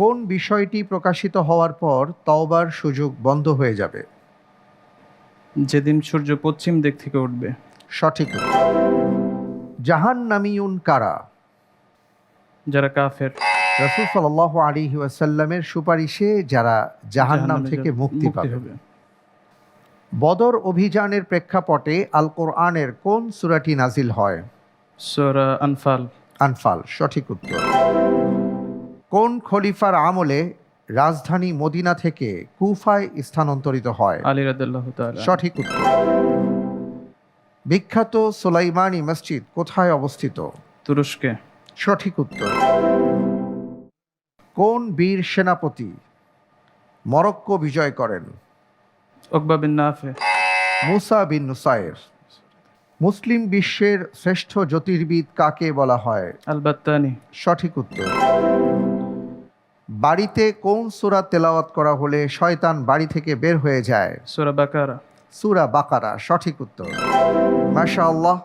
কোন বিষয়টি প্রকাশিত হওয়ার পর তওবার সুযোগ বন্ধ হয়ে যাবে? যেদিন সূর্য পশ্চিম দিক থেকে উঠবে। সঠিক জাহান নামিউন কারা? যারা কাফের। রসুল সাল্লাহ আলী ওয়াসাল্লামের সুপারিশে যারা জাহান্নাম থেকে মুক্তি পাবে। বদর অভিযানের প্রেক্ষাপটে আল কোরআনের কোন সূরাটি নাজিল হয়? সোরা আনফাল। আনফাল সঠিক উত্তর। কোন খলিফার আমলে রাজধানী মদিনা থেকে কুফায় স্থানান্তরিত হয়? আলী সঠিক উত্তর। বিখ্যাত সোলাইমানি মসজিদ কোথায় অবস্থিত? তুরস্কে। সঠিক উত্তর। কোন বীর সেনাপতি মরক্কো বিজয় করেন? ওকবা বিন নাফে। মুসা বিন নুসাইর। মুসলিম বিশ্বের শ্রেষ্ঠ জ্যোতির্বিদ কাকে বলা হয়? আল বাত্তানি সঠিক উত্তর। বাড়িতে কোন সুরা তেলাওয়াত করা হলে শয়তান বাড়ি থেকে বের হয়ে যায়? সুরা বাকারা। সুরা বাকারা সঠিক উত্তর। মাশাআল্লাহ।